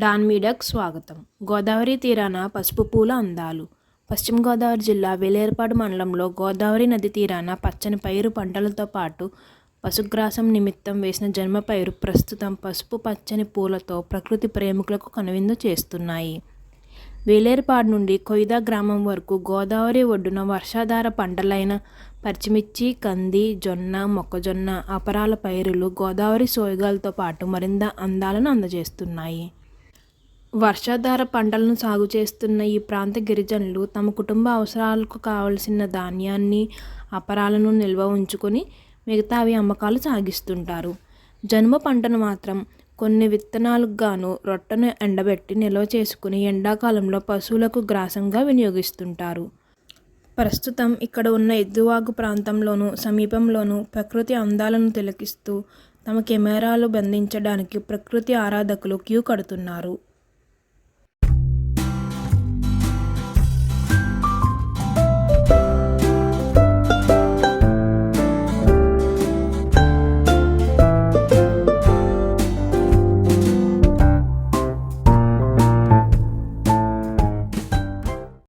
Don మీడక్ స్వాగతం. గోదావరి తీరాన పసుపు పూల అందాలు. పశ్చిమ గోదావరి జిల్లా వేలేర్పాడు మండలంలో గోదావరి నది తీరాన పచ్చని పైరు పంటలతో పాటు పశుగ్రాసం నిమిత్తం వేసిన జన్మ పైరు ప్రస్తుతం పసుపు పచ్చని పూలతో ప్రకృతి ప్రేమికులకు కనువిందు చేస్తున్నాయి. వేలేరుపాడు నుండి కొయిదా గ్రామం వరకు గోదావరి ఒడ్డున వర్షాధార పంటలైన పచ్చిమిర్చి కంది జొన్న మొక్కజొన్న అపరాల పైరులు గోదావరి సోయగాలతో పాటు మరింత అందాలను అందజేస్తున్నాయి. వర్షాధార పంటలను సాగు చేస్తున్న ఈ ప్రాంత గిరిజనులు తమ కుటుంబ అవసరాలకు కావలసిన ధాన్యాన్ని అపరాలను నిల్వ ఉంచుకొని మిగతావి అమ్మకాలు సాగిస్తుంటారు. జనుము పంటను మాత్రం కొన్ని విత్తనాలకు గాను రొట్టెను ఎండబెట్టి నిల్వ చేసుకుని ఎండాకాలంలో పశువులకు గ్రాసంగా వినియోగిస్తుంటారు. ప్రస్తుతం ఇక్కడ ఉన్న ఎద్దువాగు ప్రాంతంలోనూ సమీపంలోనూ ప్రకృతి అందాలను తిలకిస్తూ తమ కెమెరాలు బంధించడానికి ప్రకృతి ఆరాధకులు క్యూ కడుతున్నారు.